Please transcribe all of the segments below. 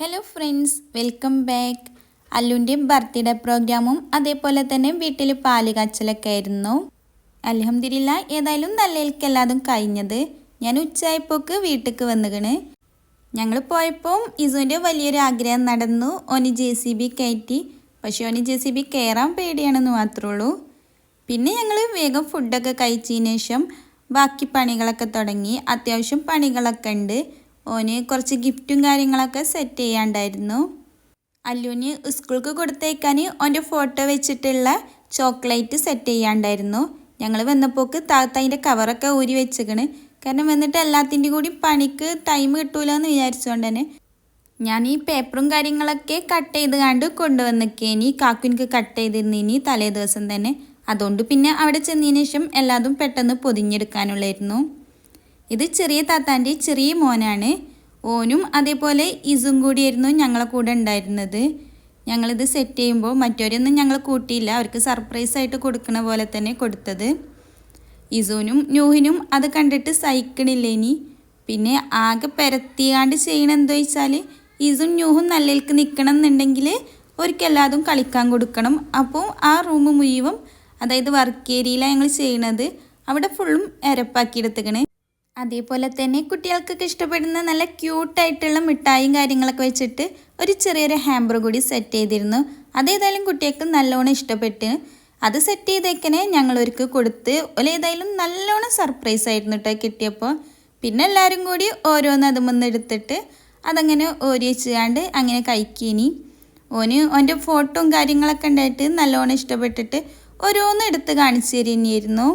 Hello friends welcome back അല്ലുന്റെ birthday പ്രോഗ്രാമും അതേപോലെ തന്നെ വീട്ടിൽ പാൽ കാച്ചലൊക്കെ ആയിരുന്നു. അലഹമില്ല ഏതായാലും നല്ലതിൽക്കെല്ലാതും കഴിഞ്ഞത്. ഞാൻ ഉച്ചയായപ്പോക്ക് വീട്ടിലേക്ക് വന്നുകണ് ഞങ്ങൾ പോയപ്പോൾ ഇസുവിന്റെ വലിയൊരു ആഗ്രഹം നടന്നു. ഓന് ജെ സി ബി കയറ്റി. പക്ഷേ ഓന് ജെ സി ബി കയറാൻ പേടിയാണെന്ന് മാത്രമേ ഉള്ളൂ പിന്നെ ഞങ്ങൾ വേഗം ഫുഡൊക്കെ കഴിച്ചതിന് ശേഷം ബാക്കി പണികളൊക്കെ തുടങ്ങി. അത്യാവശ്യം പണികളൊക്കെ ഉണ്ട്. ഓന് കുറച്ച് ഗിഫ്റ്റും കാര്യങ്ങളൊക്കെ സെറ്റ് ചെയ്യാണ്ടായിരുന്നു. അല്ലുവിന് സ്കൂൾക്ക് കൊടുത്തേക്കാൻ ഓന്റെ ഫോട്ടോ വെച്ചിട്ടുള്ള ചോക്ലേറ്റ് സെറ്റ് ചെയ്യാണ്ടായിരുന്നു. ഞങ്ങൾ വന്നപ്പോക്ക് താത്ത അതിന്റെ കവറൊക്കെ ഊരി വെച്ചേക്കണ്. കാരണം വന്നിട്ട് എല്ലാത്തിന്റെ കൂടി പണിക്ക് ടൈം കിട്ടൂല എന്ന് വിചാരിച്ചുകൊണ്ട് തന്നെ ഞാൻ ഈ പേപ്പറും കാര്യങ്ങളൊക്കെ കട്ട് ചെയ്ത് കണ്ട് കൊണ്ടുവന്നിക്കേനി. കാക്കുനിക്ക് കട്ട് ചെയ്തിരുന്നിനി തലേ ദിവസം തന്നെ. അതുകൊണ്ട് പിന്നെ അവിടെ ചെന്നതിന് ശേഷം എല്ലാതും പെട്ടെന്ന് പൊതിഞ്ഞെടുക്കാനുള്ളായിരുന്നു. ഇത് ചെറിയ താത്താന്റെ ചെറിയ മോനാണ്. ഓനും അതേപോലെ ഇസും കൂടിയായിരുന്നു ഞങ്ങളെ കൂടെ ഉണ്ടായിരുന്നത്. ഞങ്ങളിത് സെറ്റ് ചെയ്യുമ്പോൾ മറ്റവരൊന്നും ഞങ്ങൾ കൂട്ടിയില്ല. അവർക്ക് സർപ്രൈസ് ആയിട്ട് കൊടുക്കണ പോലെ തന്നെ കൊടുത്തത്. ഇസുവിനും ന്യൂഹിനും അത് കണ്ടിട്ട് സഹിക്കണില്ല ഇനി? പിന്നെ ആകെ പെരത്തിയാണ്ട് ചെയ്യണം എന്താ വെച്ചാൽ ഇസും നൂഹും നല്ലതിലേക്ക് നിൽക്കണം എന്നുണ്ടെങ്കിൽ ഒരിക്കല്ലാതും കളിക്കാൻ കൊടുക്കണം. അപ്പോൾ ആ റൂം മുഴുവൻ അതായത് വർക്ക് ഏരിയയിലാണ് ഞങ്ങൾ ചെയ്യണത്. അവിടെ ഫുള്ളും എരപ്പാക്കി എടുത്തുക്കണേ. അതേപോലെ തന്നെ കുട്ടികൾക്കൊക്കെ ഇഷ്ടപ്പെടുന്ന നല്ല ക്യൂട്ടായിട്ടുള്ള മിഠായും കാര്യങ്ങളൊക്കെ വെച്ചിട്ട് ഒരു ചെറിയൊരു ഹാമ്പർ കൂടി സെറ്റ് ചെയ്തിരുന്നു. അതേതായാലും കുട്ടികൾക്ക് നല്ലോണം ഇഷ്ടപ്പെട്ട്. അത് സെറ്റ് ചെയ്തേക്കനെ ഞങ്ങളൊരുക്ക് കൊടുത്ത് ഏതായാലും നല്ലോണം സർപ്രൈസ് ആയിരുന്നു കേട്ടോ കിട്ടിയപ്പോൾ പിന്നെ എല്ലാവരും കൂടി ഓരോന്ന് അതുമൊന്ന് എടുത്തിട്ട് അതങ്ങനെ ഓരി വെച്ചുകാണ്ട് അങ്ങനെ കഴിക്കിനി. ഓന് ഓന്റെ ഫോട്ടോയും കാര്യങ്ങളൊക്കെ ഉണ്ടായിട്ട് നല്ലോണം ഇഷ്ടപ്പെട്ടിട്ട് ഓരോന്ന് എടുത്ത് കാണിച്ചു തരുന്നതായിരുന്നു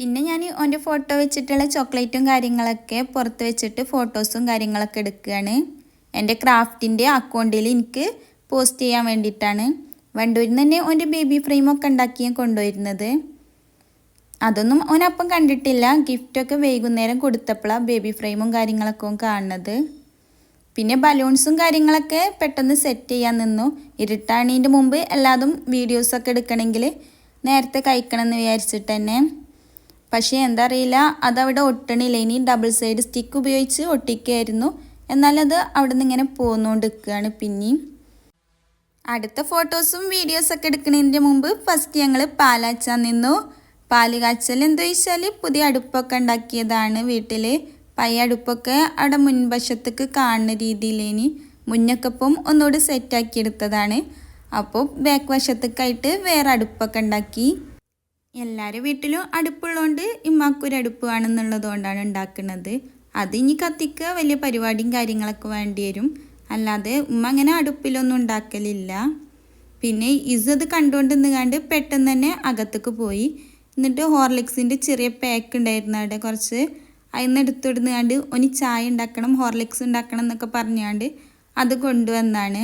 പിന്നെ ഞാൻ ഓന്റെ ഫോട്ടോ വെച്ചിട്ടുള്ള ചോക്ലേറ്റും കാര്യങ്ങളൊക്കെ പുറത്ത് വെച്ചിട്ട് ഫോട്ടോസും കാര്യങ്ങളൊക്കെ എടുക്കുകയാണ്. എന്റെ ക്രാഫ്റ്റിന്റെ അക്കൗണ്ടിൽ എനിക്ക് പോസ്റ്റ് ചെയ്യാൻ വേണ്ടിയിട്ടാണ്. വണ്ടൂരിൽ നിന്ന് തന്നെ ഓന്റെ ബേബി ഫ്രെയിമൊക്കെ ഉണ്ടാക്കി ഞാൻ കൊണ്ടുവരുന്നത്. അതൊന്നും ഓനപ്പം കണ്ടിട്ടില്ല. ഗിഫ്റ്റൊക്കെ വൈകുന്നേരം കൊടുത്തപ്പോഴാണ് ബേബി ഫ്രെയിമും കാര്യങ്ങളൊക്കെ ഓൻ കാണുന്നത്. പിന്നെ ബലൂൺസും കാര്യങ്ങളൊക്കെ പെട്ടെന്ന് സെറ്റ് ചെയ്യാൻ നിന്നു. ഇരുട്ടാണീന്റെ മുമ്പ് എല്ലാതും വീഡിയോസൊക്കെ എടുക്കണമെങ്കിൽ നേരത്തെ കഴിക്കണം എന്ന് വിചാരിച്ചിട്ട് തന്നെ. പക്ഷേ എന്താ അറിയില്ല അതവിടെ ഒട്ടണില്ല. ഇനി ഡബിൾ സൈഡ് സ്റ്റിക്ക് ഉപയോഗിച്ച് ഒട്ടിക്കുകയായിരുന്നു എന്നാലത് അവിടെ നിന്ന് ഇങ്ങനെ പോന്നുകൊണ്ട് നിൽക്കുകയാണ് പിന്നെയും. അടുത്ത ഫോട്ടോസും വീഡിയോസൊക്കെ എടുക്കുന്നതിന്റെ മുമ്പ് ഫസ്റ്റ് ഞങ്ങൾ പാലാച്ചാൻ നിന്നു. പാൽ കാച്ചൽ എന്താ വെച്ചാൽ പുതിയ അടുപ്പൊക്കെ ഉണ്ടാക്കിയതാണ് വീട്ടിൽ പയ്യ അടുപ്പൊക്കെ അവിടെ മുൻവശത്തേക്ക് കാണുന്ന രീതിയിലേനി മുന്നക്കപ്പം ഒന്നുകൂടി സെറ്റാക്കിയെടുത്തതാണ് അപ്പോൾ ബാക്ക് വശത്തേക്കായിട്ട് വേറെ അടുപ്പൊക്കെ ഉണ്ടാക്കി. എല്ലാവരുടെ വീട്ടിലും അടുപ്പുള്ളതുകൊണ്ട് ഇമ്മാക്കൊരു അടുപ്പ് വേണമെന്നുള്ളത് കൊണ്ടാണ് ഉണ്ടാക്കുന്നത്. അത് ഇനി കത്തിക്കുക വലിയ പരിപാടിയും കാര്യങ്ങളൊക്കെ വേണ്ടി വരും. അല്ലാതെ ഉമ്മ അങ്ങനെ അടുപ്പിലൊന്നും ഉണ്ടാക്കലില്ല. പിന്നെ ഇസത് കണ്ടുകൊണ്ട് നിന്നുകാണ്ട് പെട്ടെന്ന് തന്നെ അകത്തേക്ക് പോയി. എന്നിട്ട് ഹോർലിക്സിന്റെ ചെറിയ പാക്ക് ഉണ്ടായിരുന്നു അവിടെ കുറച്ച്. അതിന്ന് എടുത്തിടുന്നാണ്ട് ഒന്ന് ചായ ഉണ്ടാക്കണം ഹോർലിക്സ് ഉണ്ടാക്കണം എന്നൊക്കെ പറഞ്ഞുകൊണ്ട് അത് കൊണ്ടുവന്നാണ്.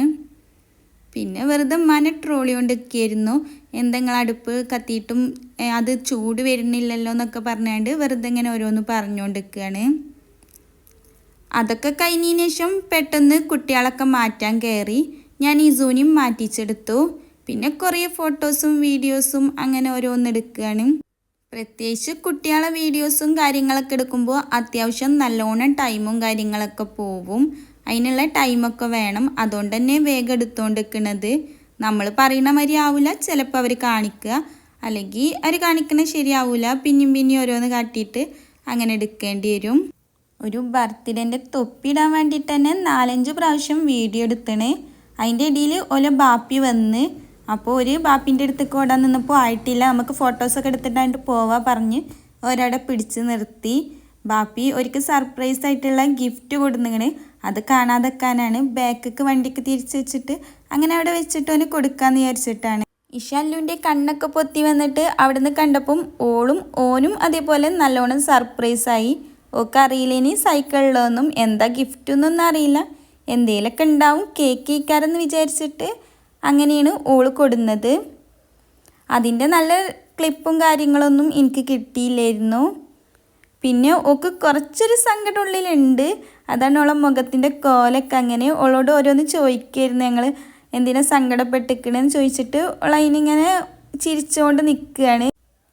പിന്നെ വെറുതെ മന ട്രോളി കൊണ്ടൊക്കെയായിരുന്നു എന്തെങ്കിലും അടുപ്പ് കത്തിയിട്ടും അത് ചൂട് വരുന്നില്ലല്ലോ എന്നൊക്കെ പറഞ്ഞാണ്ട് വെറുതെ ഇങ്ങനെ ഓരോന്ന് പറഞ്ഞുകൊണ്ടിരിക്കുകയാണ് അതൊക്കെ കഴിഞ്ഞതിന് ശേഷം പെട്ടെന്ന് കുട്ടികളൊക്കെ മാറ്റാൻ കയറി. ഞാൻ ഈ സൂനിയും മാറ്റിച്ചെടുത്തു. പിന്നെ കുറേ ഫോട്ടോസും വീഡിയോസും അങ്ങനെ ഓരോന്ന് എടുക്കുകയാണ് പ്രത്യേകിച്ച് കുട്ടികളെ വീഡിയോസും കാര്യങ്ങളൊക്കെ എടുക്കുമ്പോൾ അത്യാവശ്യം നല്ലോണം ടൈമും കാര്യങ്ങളൊക്കെ പോവും. അതിനുള്ള ടൈമൊക്കെ വേണം. അതുകൊണ്ട് തന്നെ വേഗം എടുത്തുകൊണ്ട് നിൽക്കുന്നത് നമ്മൾ പറയുന്ന മാതിരി ആവില്ല ചിലപ്പോൾ അവർ കാണിക്കുക. അല്ലെങ്കിൽ അവർ കാണിക്കുന്നത് ശരിയാവില്ല പിന്നെയും പിന്നെയും ഓരോന്ന് കാട്ടിയിട്ട് അങ്ങനെ എടുക്കേണ്ടി വരും. ഒരു ബർത്ത്ഡേന്റെ തൊപ്പിയിടാൻ വേണ്ടിയിട്ട് തന്നെ നാലഞ്ച് പ്രാവശ്യം വീഡിയോ എടുത്തണേ. അതിന്റെ ഇടയിൽ ഓല ബാപ്പി വന്ന് അപ്പോൾ ഒരു ബാപ്പിന്റെ അടുത്തേക്ക് ഓടാൻ നിന്നപ്പോൾ ആയിട്ടില്ല. നമുക്ക് ഫോട്ടോസൊക്കെ എടുത്തിട്ടായിട്ട് പോവാ പറഞ്ഞ് ഒരാടെ പിടിച്ച് നിർത്തി. ബാപ്പി ഒരിക്കൽ സർപ്രൈസ് ആയിട്ടുള്ള ഗിഫ്റ്റ് കൊടുന്നിങ്ങനെ അത് കാണാതെക്കാനാണ് ബാക്കിക്ക് വണ്ടിക്ക് തിരിച്ച് വെച്ചിട്ട് അങ്ങനെ അവിടെ വെച്ചിട്ട് അവന് കൊടുക്കാന്ന് വിചാരിച്ചിട്ടാണ്. ഇഷാലുവിന്റെ കണ്ണൊക്കെ പൊത്തി വന്നിട്ട് അവിടെ നിന്ന് കണ്ടപ്പം ഓളും ഓനും അതേപോലെ നല്ലോണം സർപ്രൈസായി ഒക്കെ അറിയില്ലേനി സൈക്കിളിലൊന്നും എന്താ ഗിഫ്റ്റ് ഒന്നും അറിയില്ല. എന്തേലൊക്കെ ഉണ്ടാവും കേക്ക് കേൾക്കാരെന്ന് വിചാരിച്ചിട്ട് അങ്ങനെയാണ് ഓൾ കൊടുന്നത്. അതിന്റെ നല്ല ക്ലിപ്പും കാര്യങ്ങളൊന്നും എനിക്ക് കിട്ടിയില്ലായിരുന്നു. പിന്നെ ഓക്ക് കുറച്ചൊരു സങ്കടം ഉള്ളിലുണ്ട്. അതാണ് ഓളെ മുഖത്തിന്റെ കോലൊക്കെ. അങ്ങനെ ഓളോട് ഓരോന്ന് ചോദിക്കായിരുന്നു. ഞങ്ങൾ എന്തിനാ സങ്കടപ്പെട്ടിക്കണെന്ന് ചോദിച്ചിട്ട് ഓൾ ചിരിച്ചുകൊണ്ട് നിൽക്കുകയാണ്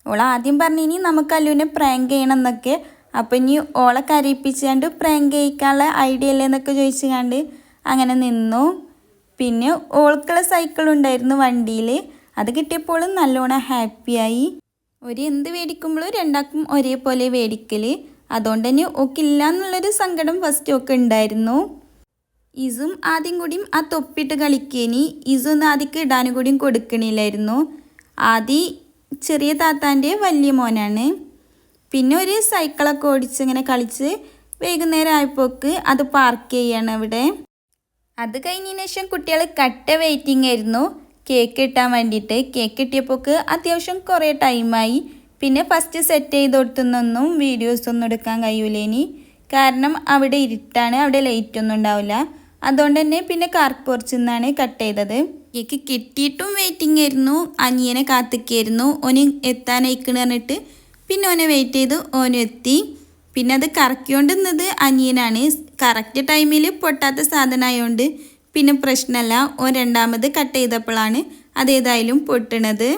ഓൾ ആദ്യം ഇനി നമുക്ക് അല്ലുവിനെ പ്രാങ്ക് ചെയ്യണം എന്നൊക്കെ. അപ്പം ഇനി ഓളെ കരയിപ്പിച്ചുകൊണ്ട് പ്രാങ്ക് ചെയ്യിക്കാനുള്ള ഐഡിയ അല്ലേ എന്നൊക്കെ ചോദിച്ചുകൊണ്ട് അങ്ങനെ നിന്നു. പിന്നെ ഓൾക്കുള്ള സൈക്കിൾ ഉണ്ടായിരുന്നു വണ്ടിയിൽ അത് കിട്ടിയപ്പോൾ നല്ലോണം ഹാപ്പിയായി ഒരു എന്ത് മേടിക്കുമ്പോഴും രണ്ടാക്കും ഒരേപോലെ മേടിക്കൽ അതുകൊണ്ട് തന്നെ ഓക്കില്ല എന്നുള്ളൊരു സങ്കടം ഫസ്റ്റ് ഒക്കെ ഉണ്ടായിരുന്നു ഇസും ആദ്യം കൂടിയും ആ തൊപ്പിട്ട് കളിക്കേനി. ഇസൊന്ന് ആദ്യക്ക് ഇടാനും കൂടിയും കൊടുക്കണില്ലായിരുന്നു. ആദ്യ ചെറിയ താത്താന്റെ വലിയ മോനാണ്. പിന്നെ ഒരു സൈക്കിളൊക്കെ ഓടിച്ച് ഇങ്ങനെ കളിച്ച് വൈകുന്നേരം ആയപ്പോക്ക് അത് പാർക്ക് ചെയ്യാണ് അവിടെ. അത് കഴിഞ്ഞതിന് ശേഷം കുട്ടികൾ കട്ട വെയിറ്റിംഗ് ആയിരുന്നു. കേക്ക് കിട്ടാൻ വേണ്ടിയിട്ട്. കേക്ക് കിട്ടിയപ്പോക്ക് അത്യാവശ്യം കുറേ ടൈമായി പിന്നെ ഫസ്റ്റ് സെറ്റ് ചെയ്ത് കൊടുത്തുനിന്നൊന്നും വീഡിയോസ് ഒന്നും എടുക്കാൻ കഴിയൂലേനി കാരണം അവിടെ ഇരുട്ടാണ് അവിടെ ലൈറ്റ് ഒന്നും ഉണ്ടാവില്ല. അതുകൊണ്ട് തന്നെ പിന്നെ കാർപ്പുറച്ച് നിന്നാണ് കട്ട് ചെയ്തത്. എനിക്ക് കിട്ടിയിട്ടും വെയിറ്റിംഗ് ആയിരുന്നു അനിയനെ കാത്തിക്കായിരുന്നു. ഓന് എത്താനായിക്കണ് പറഞ്ഞിട്ട് പിന്നെ ഓനെ വെയിറ്റ് ചെയ്ത് ഓനും എത്തി. പിന്നെ അത് കറക്കിക്കൊണ്ട് നിന്നത് അനിയനാണ്. കറക്റ്റ് ടൈമിൽ പൊട്ടാത്ത സാധനമായതുകൊണ്ട് പിന്നെ പ്രശ്നമല്ല ഓൻ രണ്ടാമത് കട്ട് ചെയ്തപ്പോഴാണ് അതേതായാലും പൊട്ടണത്.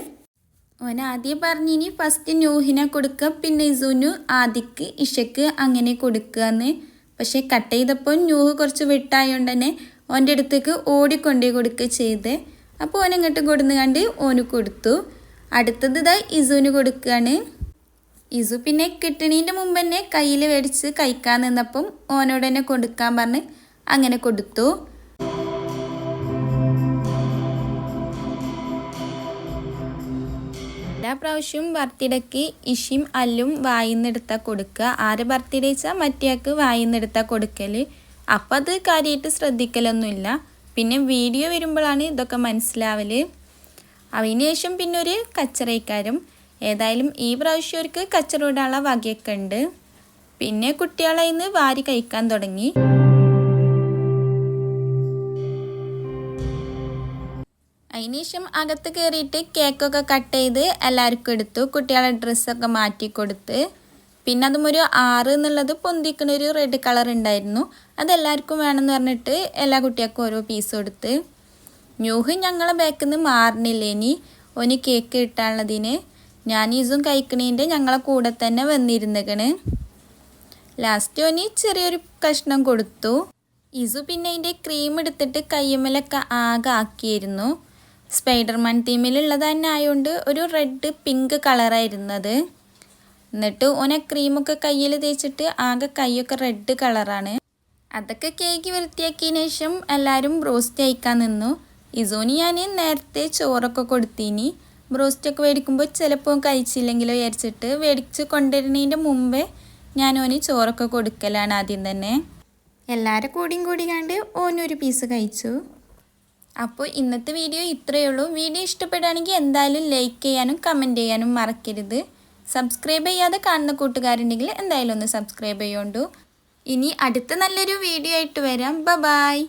ഓൻ ആദ്യം പറഞ്ഞിനി ഫസ്റ്റ് നൂഹിനെ കൊടുക്കുക പിന്നെ ഇസുനു ആദിക്ക് ഇഷക്ക് അങ്ങനെ കൊടുക്കുക എന്ന് പക്ഷേ കട്ട് ചെയ്തപ്പോൾ നൂഹ് കുറച്ച് വിട്ടായതുകൊണ്ട് തന്നെ ഓന്റെ അടുത്തേക്ക് ഓടിക്കൊണ്ടേ കൊടുക്കുക ചെയ്ത്. അപ്പോൾ ഓൻ ഇങ്ങോട്ട് കൊടുന്ന് കണ്ട് ഓന് കൊടുത്തു. അടുത്തത് ഇതാ ഇസുവിന് കൊടുക്കുകയാണ് ഇസു പിന്നെ കിട്ടണീന്റെ മുമ്പ് തന്നെ കയ്യിൽ മേടിച്ച് കഴിക്കാൻ നിന്നപ്പം ഓനോട് തന്നെ കൊടുക്കാൻ പറഞ്ഞ് അങ്ങനെ കൊടുത്തു. പ്രാവശ്യവും ബർത്ത്ഡേക്ക് ഇഷിം അല്ലും വായിന്നെടുത്താൽ കൊടുക്കുക ആര് ബർത്ത്ഡേ വെച്ചാൽ മറ്റേയാൾക്ക് വായിന്നെടുത്താൽ കൊടുക്കൽ അപ്പം അത് കാര്യമായിട്ട് ശ്രദ്ധിക്കലൊന്നുമില്ല. പിന്നെ വീഡിയോ വരുമ്പോഴാണ് ഇതൊക്കെ മനസ്സിലാവൽ അതിന് ശേഷം പിന്നെ ഒരു കച്ചറയിക്കാരും ഏതായാലും ഈ പ്രാവശ്യം അവർക്ക് കച്ചറോടാനുള്ള വകയൊക്കെ ഉണ്ട്. പിന്നെ കുട്ടികളെ ഇന്ന് വാരി കഴിക്കാൻ തുടങ്ങി. അതിനുശേഷം അകത്ത് കയറിയിട്ട് കേക്കൊക്കെ കട്ട് ചെയ്ത് എല്ലാവർക്കും എടുത്തു. കുട്ടികളെ ഡ്രസ്സൊക്കെ മാറ്റി കൊടുത്ത്. പിന്നെ അതും ഒരു ആറ് എന്നുള്ളത് പൊന്തിക്കുന്ന ഒരു റെഡ് കളർ ഉണ്ടായിരുന്നു. അതെല്ലാവർക്കും വേണമെന്ന് പറഞ്ഞിട്ട് എല്ലാ കുട്ടികൾക്കും ഓരോ പീസ് കൊടുത്ത്. ന്യൂഹ് ഞങ്ങളെ ബാക്കിൽ നിന്ന് മാറണില്ല ഇനി? ഓന് കേക്ക് കിട്ടാനുള്ളതിന്. ഞാൻ ഈസും കഴിക്കണീന്റെ ഞങ്ങളെ കൂടെ തന്നെ വന്നിരുന്നേക്കണ്. ലാസ്റ്റ് ഓന് ചെറിയൊരു കഷ്ണം കൊടുത്തു. ഇസു പിന്നെ അതിന്റെ ക്രീം എടുത്തിട്ട് കയ്യമ്മലൊക്കെ ആകെ ആക്കിയിരുന്നു. സ്പൈഡർമാൻ തീമിലുള്ളത് തന്നെ ആയതുകൊണ്ട് ഒരു റെഡ് പിങ്ക് കളറായിരുന്നത്. എന്നിട്ട് ഓനെ ക്രീമൊക്കെ കയ്യിൽ തേച്ചിട്ട് ആകെ കൈയൊക്കെ റെഡ് കളറാണ്. അതൊക്കെ കേക്ക് വൃത്തിയാക്കിയതിന് ശേഷം എല്ലാവരും ബ്രോസ്റ്റ് അയക്കാൻ നിന്നു. ഇസോന് ഞാൻ നേരത്തെ ചോറൊക്കെ കൊടുത്തിനി. ബ്രോസ്റ്റൊക്കെ മേടിക്കുമ്പോൾ ചിലപ്പോൾ കഴിച്ചില്ലെങ്കിലോ വിചാരിച്ചിട്ട് മേടിച്ച് കൊണ്ടുവരുന്നതിന്റെ മുമ്പേ ഞാൻ ഓന് ചോറൊക്കെ കൊടുക്കലാണ് ആദ്യം തന്നെ. എല്ലാവരും കൂടിയും കൂടി കണ്ട് ഓനൊരു പീസ് കഴിച്ചു. അപ്പോൾ ഇന്നത്തെ വീഡിയോ ഇത്രയേ ഉള്ളൂ. വീഡിയോ ഇഷ്ടപ്പെടുകയാണെങ്കിൽ എന്തായാലും ലൈക്ക് ചെയ്യാനും കമന്റ് ചെയ്യാനും മറക്കരുത്. സബ്സ്ക്രൈബ് ചെയ്യാതെ കാണുന്ന കൂട്ടുകാരുണ്ടെങ്കിൽ എന്തായാലും ഒന്ന് സബ്സ്ക്രൈബ് ചെയ്യുണ്ടു ഇനി അടുത്ത നല്ലൊരു വീഡിയോ ആയിട്ട് വരാം. ബ ബായ്